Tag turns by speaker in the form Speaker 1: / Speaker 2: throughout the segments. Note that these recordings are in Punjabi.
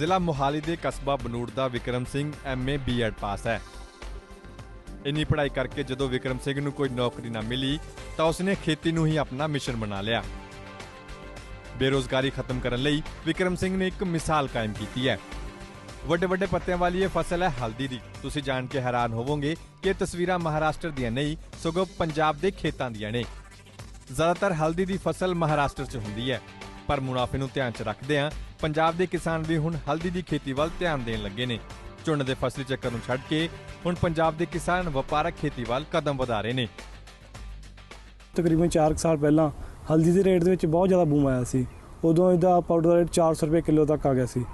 Speaker 1: ਜ਼ਿਲ੍ਹਾ ਮੋਹਾਲੀ ਦੇ ਕਸਬਾ ਬਨੂੜ ਦਾ Vikram Singh MA BEd pass ਹੈ। ਇੰਨੀ ਪੜ੍ਹਾਈ ਕਰਕੇ ਜਦੋਂ ਵਿਕਰਮ ਸਿੰਘ ਨੂੰ ਕੋਈ ਨੌਕਰੀ ਨਾ ਮਿਲੀ, ਤਾਂ ਉਸਨੇ ਖੇਤੀ ਨੂੰ ਹੀ ਆਪਣਾ ਮਿਸ਼ਨ ਬਣਾ ਲਿਆ। ਬੇਰੋਜ਼ਗਾਰੀ ਖਤਮ ਕਰਨ ਲਈ ਵਿਕਰਮ ਸਿੰਘ ਨੇ ਇੱਕ ਮਿਸਾਲ ਕਾਇਮ ਕੀਤੀ ਹੈ। ਵੱਡੇ ਵੱਡੇ ਪੱਤਿਆਂ ਵਾਲੀ ਇਹ ਫਸਲ ਹੈ ਹਲਦੀ ਦੀ। ਤੁਸੀਂ ਜਾਣ ਕੇ ਹੈਰਾਨ ਹੋਵੋਗੇ ਕਿ ਇਹ ਤਸਵੀਰਾਂ ਮਹਾਰਾਸ਼ਟਰ ਦੀਆਂ ਨਹੀਂ, ਸਗੋਂ ਪੰਜਾਬ ਦੇ ਖੇਤਾਂ ਦੀਆਂ ਨੇ। ਜ਼ਿਆਦਾਤਰ ਹਲਦੀ ਦੀ ਫਸਲ ਮਹਾਰਾਸ਼ਟਰ 'ਚ ਹੁੰਦੀ ਹੈ। ਪਰ ਮੁਨਾਫੇ ਨੂੰ ਧਿਆਨ 'ਚ ਰੱਖਦਿਆਂ ਪੰਜਾਬ ਦੇ ਕਿਸਾਨ ਵੀ ਹੁਣ ਹਲਦੀ ਦੀ ਖੇਤੀ ਵੱਲ ਧਿਆਨ ਦੇਣ ਲੱਗੇ ਨੇ। ਝੋਨੇ ਦੇ ਫਸਲੀ ਚੱਕਰ ਨੂੰ ਛੱਡ ਕੇ ਹੁਣ ਪੰਜਾਬ ਦੇ ਕਿਸਾਨ ਵਪਾਰਕ ਖੇਤੀ ਵੱਲ ਕਦਮ ਵਧਾ ਰਹੇ ਨੇ।
Speaker 2: ਤਕਰੀਬਨ 4 ਸਾਲ ਪਹਿਲਾਂ ਹਲਦੀ ਦੇ ਰੇਟ ਦੇ ਵਿੱਚ ਬਹੁਤ ਜ਼ਿਆਦਾ ਬੂਮ ਆਇਆ ਸੀ। ਉਦੋਂ ਇਹਦਾ ਪਾਊਡਰ ਦਾ ਰੇਟ 400 ਰੁਪਏ ਕਿਲੋ ਤੱਕ ਆ ਗਿਆ ਸੀ।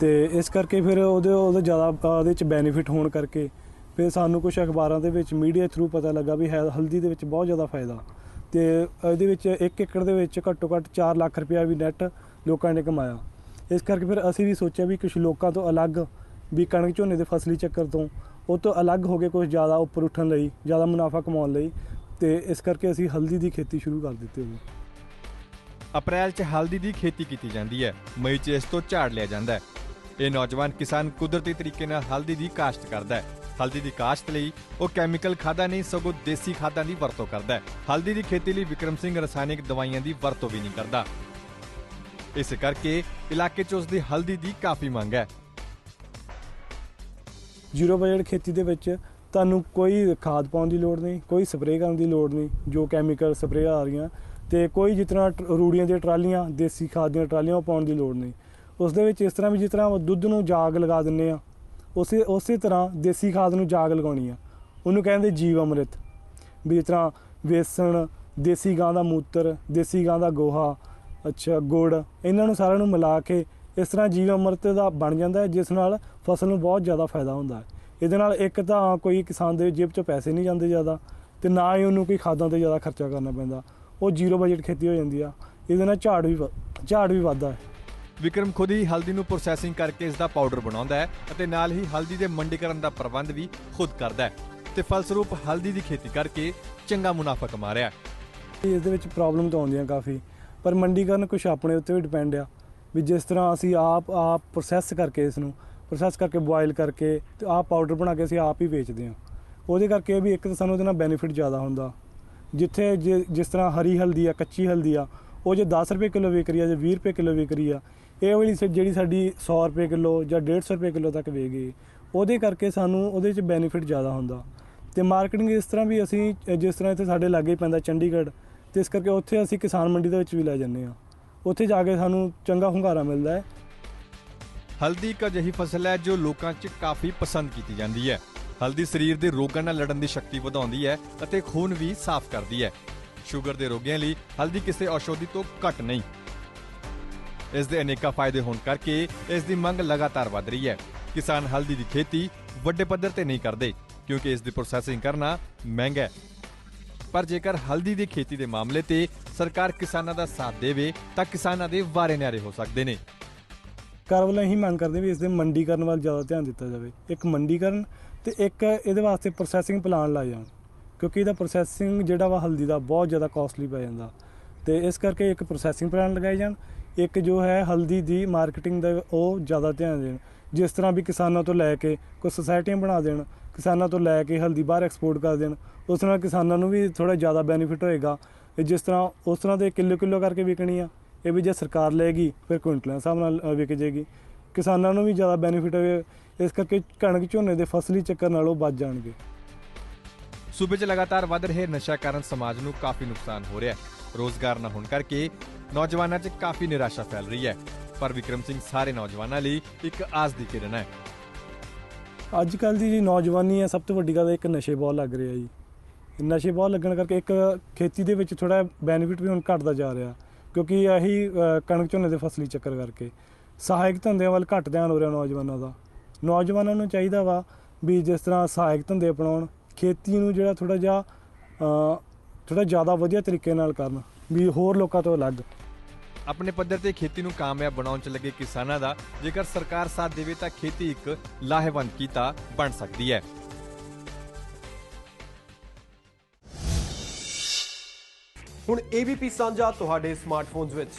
Speaker 2: ਤੇ ਇਸ ਕਰਕੇ ਫਿਰ ਉਹਦੇ ਉਹਦੇ ਜ਼ਿਆਦਾ ਉਹਦੇ ਵਿੱਚ ਬੈਨੀਫਿਟ ਹੋਣ ਕਰਕੇ ਫਿਰ ਸਾਨੂੰ ਕੁਝ ਅਖਬਾਰਾਂ ਦੇ ਵਿੱਚ ਮੀਡੀਆ ਥਰੂ ਪਤਾ ਲੱਗਾ ਵੀ ਹੈ ਹਲਦੀ ਦੇ ਵਿੱਚ ਬਹੁਤ ਜ਼ਿਆਦਾ ਫਾਇਦਾ। ਤੇ ਇਹਦੇ ਵਿੱਚ 1 ਏਕੜ ਦੇ ਵਿੱਚ ਘੱਟੋ ਘੱਟ 4 ਲੱਖ ਰੁਪਇਆ ਵੀ ਨੈਟ ਲੋਕਾਂ ਨੇ ਕਮਾਇਆ। ਇਸ ਕਰਕੇ ਫਿਰ ਅਸੀਂ ਵੀ ਸੋਚਿਆ ਵੀ ਕੁਝ ਲੋਕਾਂ ਤੋਂ ਅਲੱਗ ਵੀ ਕਣਕ ਝੋਨੇ ਦੇ ਫਸਲੀ ਚੱਕਰ ਤੋਂ ਉਹ ਤੋਂ ਅਲੱਗ ਹੋ ਕੇ ਕੁਝ ਜ਼ਿਆਦਾ ਉੱਪਰ ਉੱਠਣ ਲਈ, ਜ਼ਿਆਦਾ ਮੁਨਾਫਾ ਕਮਾਉਣ ਲਈ ਤੇ ਇਸ ਕਰਕੇ ਅਸੀਂ ਹਲਦੀ ਦੀ ਖੇਤੀ ਸ਼ੁਰੂ ਕਰ ਦਿੱਤੀ ਹੋਈ
Speaker 1: ਅਪ੍ਰੈਲ 'ਚ ਹਲਦੀ ਦੀ ਖੇਤੀ ਕੀਤੀ ਜਾਂਦੀ ਹੈ, ਮਈ 'ਚ ਇਸ ਤੋਂ ਝਾੜ ਲਿਆ ਜਾਂਦਾ ਹੈ। ਇਹ ਨੌਜਵਾਨ ਕਿਸਾਨ ਕੁਦਰਤੀ ਤਰੀਕੇ ਨਾਲ ਹਲਦੀ ਦੀ ਕਾਸ਼ਤ ਕਰਦਾ ਹੈ। ਹਲਦੀ ਦੀ ਕਾਸ਼ਤ ਲਈ ਉਹ ਕੈਮੀਕਲ ਖਾਦਾਂ ਨਹੀਂ, ਸਗੋਂ ਦੇਸੀ ਖਾਦਾਂ ਦੀ ਵਰਤੋਂ ਕਰਦਾ ਹੈ। ਹਲਦੀ ਦੀ ਖੇਤੀ ਲਈ ਵਿਕਰਮ ਸਿੰਘ ਰਸਾਇਣਿਕ ਦਵਾਈਆਂ ਦੀ ਵਰਤੋਂ ਵੀ ਨਹੀਂ ਕਰਦਾ। ਇਸ ਕਰਕੇ ਇਲਾਕੇ 'ਚ ਉਸ ਦੀ ਹਲਦੀ ਦੀ ਕਾਫੀ ਮੰਗ ਹੈ।
Speaker 2: ਜ਼ੀਰੋ ਬਜਟ ਖੇਤੀ ਦੇ ਵਿੱਚ ਤੁਹਾਨੂੰ ਕੋਈ ਖਾਦ ਪਾਉਣ ਦੀ ਲੋੜ ਨਹੀਂ, ਕੋਈ ਸਪਰੇਅ ਕਰਨ ਦੀ ਲੋੜ ਨਹੀਂ, ਜੋ ਕੈਮੀਕਲ ਸਪਰੇਅ ਆ ਰਹੀਆਂ ਤੇ ਕੋਈ ਜਿਸ ਤਰ੍ਹਾਂ ਟ- ਰੂੜੀਆਂ ਦੀਆਂ ਟਰਾਲੀਆਂ, ਦੇਸੀ ਖਾਦ ਦੀਆਂ ਟਰਾਲੀਆਂ ਉਹ ਪਾਉਣ ਦੀ ਲੋੜ ਨਹੀਂ। ਉਸ ਦੇ ਵਿੱਚ ਇਸ ਤਰ੍ਹਾਂ ਵੀ ਜਿਸ ਤਰ੍ਹਾਂ ਦੁੱਧ ਨੂੰ ਜਾਗ ਲਗਾ ਦਿੰਨੇ ਆ, ਉਸੇ ਉਸੇ ਤਰ੍ਹਾਂ ਦੇਸੀ ਖਾਦ ਨੂੰ ਜਾਗ ਲਗਾਉਣੀ ਆ। ਉਹਨੂੰ ਕਹਿੰਦੇ ਜੀਵ ਅੰਮ੍ਰਿਤ। ਵੀ ਜਿਸ ਤਰ੍ਹਾਂ ਵੇਸਣ, ਦੇਸੀ ਗਾਂ ਦਾ ਮੂਤਰ, ਦੇਸੀ ਗਾਂ ਦਾ ਗੋਹਾ ਅੱਛਾ ਗੁੜ ਇਹਨਾਂ ਨੂੰ ਸਾਰਿਆਂ ਨੂੰ ਮਿਲਾ ਕੇ ਇਸ ਤਰ੍ਹਾਂ ਜੀਵ ਅੰਮ੍ਰਿਤ ਦਾ ਬਣ ਜਾਂਦਾ ਹੈ ਜਿਸ ਨਾਲ ਫਸਲ ਨੂੰ ਬਹੁਤ ਜ਼ਿਆਦਾ ਫਾਇਦਾ ਹੁੰਦਾ ਹੈ। ਇਹਦੇ ਨਾਲ ਇੱਕ ਤਾਂ ਕੋਈ ਕਿਸਾਨ ਦੇ ਜੇਬ 'ਚੋਂ ਪੈਸੇ ਨਹੀਂ ਜਾਂਦੇ ਜ਼ਿਆਦਾ ਤੇ ਨਾ ਹੀ ਉਹਨੂੰ ਕੋਈ ਖਾਦਾਂ ਤੇ ਜ਼ਿਆਦਾ ਖਰਚਾ ਕਰਨਾ ਪੈਂਦਾ। ਉਹ ਜ਼ੀਰੋ ਬਜਟ ਖੇਤੀ ਹੋ ਜਾਂਦੀ ਆ। ਇਹਦੇ ਨਾਲ ਝਾੜ ਵੀ ਝਾੜ ਵੀ ਵੱਧਦਾ ਹੈ।
Speaker 1: ਵਿਕਰਮ ਖੁਦ ਹੀ ਹਲਦੀ ਨੂੰ ਪ੍ਰੋਸੈਸਿੰਗ ਕਰਕੇ ਇਸ ਦਾ ਪਾਊਡਰ ਬਣਾਉਂਦਾ ਹੈ ਅਤੇ ਨਾਲ ਹੀ ਹਲਦੀ ਦੇ ਮੰਡੀਕਰਨ ਦਾ ਪ੍ਰਬੰਧ ਵੀ ਖੁਦ ਕਰਦਾ ਹੈ ਤੇ ਫਲਸਰੂਪ ਹਲਦੀ ਦੀ ਖੇਤੀ ਕਰਕੇ ਚੰਗਾ ਮੁਨਾਫਾ ਕਮਾ ਰਿਹਾ ਹੈ।
Speaker 2: ਇਸ ਦੇ ਵਿੱਚ ਪ੍ਰੋਬਲਮ ਤਾਂ ਆਉਂਦੀਆਂ ਕਾਫੀ। ਪਰ ਮੰਡੀਕਰਨ ਕੁਝ ਆਪਣੇ ਉੱਤੇ ਵੀ ਡਿਪੈਂਡ ਆ, ਵੀ ਜਿਸ ਤਰ੍ਹਾਂ ਅਸੀਂ ਆਪ ਆਪ ਪ੍ਰੋਸੈਸ ਕਰਕੇ ਇਸ ਨੂੰ ਪ੍ਰੋਸੈਸ ਕਰਕੇ ਬੋਇਲ ਕਰਕੇ ਤੇ ਆਪ ਪਾਊਡਰ ਬਣਾ ਕੇ ਅਸੀਂ ਆਪ ਹੀ ਵੇਚਦੇ ਹਾਂ। ਉਹਦੇ ਕਰਕੇ ਵੀ ਇੱਕ ਤਾਂ ਸਾਨੂੰ ਉਹਦੇ ਨਾਲ ਬੈਨੀਫਿਟ ਜ਼ਿਆਦਾ ਹੁੰਦਾ। ਜਿੱਥੇ ਜੇ- ਜਿਸ ਤਰ੍ਹਾਂ ਹਰੀ ਹਲਦੀ ਆ, ਕੱਚੀ ਹਲਦੀ ਆ, ਉਹ ਜੇ 10 ਰੁਪਏ ਕਿਲੋ ਵਿਕ ਰਹੀ ਆ, ਜੇ 20 ਰੁਪਏ ਕਿਲੋ ਵਿਕ ਰਹੀ ਆ, ਇਹ ਵਾਲੀ ਸ- ਜਿਹੜੀ ਸਾਡੀ 100 ਰੁਪਏ ਕਿਲੋ ਜਾਂ 150 ਰੁਪਏ ਕਿਲੋ ਤੱਕ ਵਿਕ ਗਈ, ਉਹਦੇ ਕਰਕੇ ਸਾਨੂੰ ਉਹਦੇ ਵਿੱਚ ਬੈਨੀਫਿਟ ਜ਼ਿਆਦਾ ਹੁੰਦਾ। ਤੇ ਮਾਰਕੀਟਿੰਗ ਇਸ ਤਰ੍ਹਾਂ ਵੀ ਅਸੀਂ, ਜਿਸ ਤਰ੍ਹਾਂ ਇੱਥੇ ਸਾਡੇ ਲਾਗੇ ਹੀ ਪੈਂਦਾ ਚੰਡੀਗੜ੍ਹ ਤੇ ਇਸ ਕਰਕੇ ਉੱਥੇ ਅਸੀਂ ਕਿਸਾਨ ਮੰਡੀ ਦੇ ਵਿੱਚ ਵੀ ਲੈ ਜਾਂਦੇ ਹਾਂ। ਉੱਥੇ ਜਾ ਕੇ ਸਾਨੂੰ ਚੰਗਾ ਹੁੰਗਾਰਾ ਮਿਲਦਾ ਹੈ।
Speaker 1: ਹਲਦੀ ਇੱਕ ਅਜਿਹੀ ਫਸਲ ਹੈ ਜੋ ਲੋਕਾਂ 'ਚ ਕਾਫੀ ਪਸੰਦ ਕੀਤੀ ਜਾਂਦੀ ਹੈ। ਹਲਦੀ ਸਰੀਰ ਦੇ ਰੋਗਾਂ ਨਾਲ ਲੜਨ ਦੀ ਸ਼ਕਤੀ ਵਧਾਉਂਦੀ ਹੈ ਅਤੇ ਖੂਨ ਵੀ ਸਾਫ਼ ਕਰਦੀ ਹੈ। ਸ਼ੂਗਰ ਦੇ ਰੋਗੀਆਂ ਲਈ ਹਲਦੀ ਕਿਸੇ ਔਸ਼ਧੀ ਤੋਂ ਘੱਟ ਨਹੀਂ। ਇਸ ਦੇ ਅਨੇਕਾਂ ਫਾਇਦੇ ਹੋਣ ਕਰਕੇ ਇਸ ਦੀ ਮੰਗ ਲਗਾਤਾਰ ਵਧ ਰਹੀ ਹੈ। ਕਿਸਾਨ ਹਲਦੀ ਦੀ ਖੇਤੀ ਵੱਡੇ ਪੱਧਰ ਤੇ ਨਹੀਂ ਕਰਦੇ, ਕਿਉਂਕਿ ਇਸ ਦੀ ਪ੍ਰੋਸੈਸਿੰਗ ਕਰਨਾ ਮਹਿੰਗਾ ਹੈ। ਪਰ ਜੇਕਰ ਹਲਦੀ ਦੀ ਖੇਤੀ ਦੇ ਮਾਮਲੇ ਤੇ ਸਰਕਾਰ ਕਿਸਾਨਾਂ ਦਾ ਸਾਥ ਦੇਵੇ, ਤਾਂ ਕਿਸਾਨਾਂ ਦੇ ਵਾਰੇ ਨਿਆਰੇ ਹੋ ਸਕਦੇ ਨੇ।
Speaker 2: ਸਰਕਾਰ ਵੱਲੋਂ ਇਹੀ ਮੰਗ ਕਰਦੇ ਵੀ ਇਸ ਦੇ ਮੰਡੀਕਰਨ ਵੱਲ ਜ਼ਿਆਦਾ ਧਿਆਨ ਦਿੱਤਾ ਜਾਵੇ। ਇੱਕ ਮੰਡੀਕਰਨ ਤੇ ਇੱਕ ਇਹਦੇ ਵਾਸਤੇ ਪ੍ਰੋਸੈਸਿੰਗ ਪਲਾਨ ਲਾਏ ਜਾਣ, ਕਿਉਂਕਿ ਇਹਦਾ ਪ੍ਰੋਸੈਸਿੰਗ ਜਿਹੜਾ ਵਾ ਹਲਦੀ ਦਾ ਬਹੁਤ ਜ਼ਿਆਦਾ ਕਾਸਟਲੀ ਪੈ ਜਾਂਦਾ। ਤੇ ਇਸ ਕਰਕੇ ਇੱਕ ਪ੍ਰੋਸੈਸਿੰਗ ਪਲਾਨ ਲਗਾਏ ਜਾਣ, ਇੱਕ ਜੋ ਹੈ ਹਲਦੀ ਦੀ ਮਾਰਕੀਟਿੰਗ ਦਾ ਉਹ ਜ਼ਿਆਦਾ ਧਿਆਨ ਦੇਣ, ਜਿਸ ਤਰ੍ਹਾਂ ਵੀ ਕਿਸਾਨਾਂ ਤੋਂ ਲੈ ਕੇ ਕੋਈ ਸੁਸਾਇਟੀਆਂ ਬਣਾ ਦੇਣ ਕਿਸਾਨਾਂ ਤੋਂ ਲੈ ਕੇ ਹਲਦੀ ਬਾਹਰ ਐਕਸਪੋਰਟ ਕਰ ਦੇਣ, ਉਸ ਨਾਲ ਕਿਸਾਨਾਂ ਨੂੰ ਵੀ ਥੋੜਾ ਜ਼ਿਆਦਾ ਬੈਨੀਫਿਟ ਹੋਏਗਾ। ਤੇ ਜਿਸ ਤਰ੍ਹਾਂ, ਉਸ ਤਰ੍ਹਾਂ ਦੇ ਕਿਲੋ ਕਿਲੋ ਕਰਕੇ ਵਿਕਣੀ ਆ, ਇਹ ਵੀ ਜੇ ਸਰਕਾਰ ਲਏਗੀ, ਫਿਰ ਕੁਇੰਟਲਾਂ ਹਿਸਾਬ ਨਾਲ ਵਿਕ ਜੇਗੀ। ਕਿਸਾਨਾਂ ਨੂੰ ਵੀ ਜ਼ਿਆਦਾ ਬੈਨੀਫਿਟ ਹੋਵੇ, ਇਸ ਕਰਕੇ ਕਣਕ ਝੋਨੇ ਦੇ ਫਸਲੀ ਚੱਕਰ ਨਾਲੋਂ ਬਚ ਜਾਣਗੇ।
Speaker 1: ਸੂਬੇ 'ਚ ਲਗਾਤਾਰ ਵੱਧ ਰਹੇ ਨਸ਼ਾ ਕਾਰਨ ਸਮਾਜ ਨੂੰ ਕਾਫੀ ਨੁਕਸਾਨ ਹੋ ਰਿਹਾ ਹੈ। ਰੋਜ਼ਗਾਰ ਨਾ ਹੋਣ ਕਰਕੇ ਨੌਜਵਾਨਾਂ 'ਚ ਕਾਫੀ ਨਿਰਾਸ਼ਾ ਫੈਲ ਰਹੀ ਹੈ। ਪਰ ਵਿਕਰਮ ਸਿੰਘ ਸਾਰੇ ਨੌਜਵਾਨਾਂ ਲਈ ਇੱਕ ਆਸ ਦੀ ਕਿਰਨ ਹੈ।
Speaker 2: ਅੱਜ ਕੱਲ ਦੀ ਜੀ ਨੌਜਵਾਨੀ ਹੈ, ਸਭ ਤੋਂ ਵੱਡੀ ਗੱਲ ਇੱਕ ਨਸ਼ੇ ਬਹੁਤ ਲੱਗ ਰਿਹਾ ਜੀ। ਨਸ਼ੇ ਬਹੁਤ ਲੱਗਣ ਕਰਕੇ ਇੱਕ ਖੇਤੀ ਦੇ ਵਿੱਚ ਥੋੜਾ ਬੈਨੀਫਿਟ ਵੀ ਹੁਣ ਘਟਦਾ ਜਾ ਰਿਹਾ, ਕਿਉਂਕਿ ਇਹੀ ਕਣਕ ਝੋਨੇ ਦੇ ਫਸਲੀ ਚੱਕਰ ਕਰਕੇ। ਸਹਾਇਕ ਧੰਦਿਆਂ ਵੱਲ ਘੱਟ ਧਿਆਨ ਹੋ ਰਿਹਾ ਨੌਜਵਾਨਾਂ ਦਾ। ਨੌਜਵਾਨਾਂ ਨੂੰ ਚਾਹੀਦਾ ਵਾ ਵੀ ਜਿਸ ਤਰ੍ਹਾਂ ਸਹਾਇਕ ਧੰਦੇ ਅਪਣਾਉਣ, ਖੇਤੀ ਨੂੰ ਜਿਹੜਾ ਥੋੜਾ ਜਿਹਾ ਥੋੜਾ ਜ਼ਿਆਦਾ ਵਧੀਆ ਤਰੀਕੇ ਨਾਲ ਕਰਨ, ਵੀ ਹੋਰ ਲੋਕਾਂ ਤੋਂ ਅਲੱਗ।
Speaker 1: ਆਪਣੇ ਪੱਧਰ ਤੇ ਖੇਤੀ ਨੂੰ ਕਾਮਯਾਬ ਬਣਾਉਣ 'ਚ ਲੱਗੇ ਕਿਸਾਨਾਂ ਦਾ ਜੇਕਰ ਸਰਕਾਰ ਸਾਥ ਦੇਵੇ ਤਾਂ ਖੇਤੀ ਇੱਕ ਲਾਹੇਵੰਦ ਕੀਤਾ ਬਣ ਸਕਦੀ ਹੈ।
Speaker 3: ਹੁਣ ABP ਸਾਂਝਾ ਤੁਹਾਡੇ ਸਮਾਰਟਫੋਨਸ ਵਿੱਚ।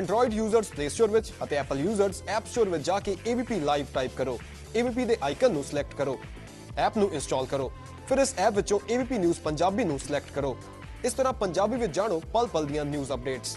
Speaker 3: Android ਯੂਜ਼ਰਸ Play Store ਵਿੱਚ ਅਤੇ Apple ਯੂਜ਼ਰਸ App Store ਵਿੱਚ ਜਾ ਕੇ ABP Live ਟਾਈਪ ਕਰੋ। ABP ਦੇ ਆਈਕਨ ਨੂੰ ਸਿਲੈਕਟ ਕਰੋ। ਐਪ ਨੂੰ ਇੰਸਟਾਲ ਕਰੋ। ਫਿਰ ਇਸ ਐਪ ਵਿੱਚੋਂ ABP ਨਿਊਜ਼ ਪੰਜਾਬੀ ਨੂੰ ਸਿਲੈਕਟ ਕਰੋ। ਇਸ ਤਰ੍ਹਾਂ ਪੰਜਾਬੀ ਵਿੱਚ ਜਾਣੋ ਪਲ ਪਲ ਦੀਆਂ ਨਿਊਜ਼ ਅਪਡੇਟਸ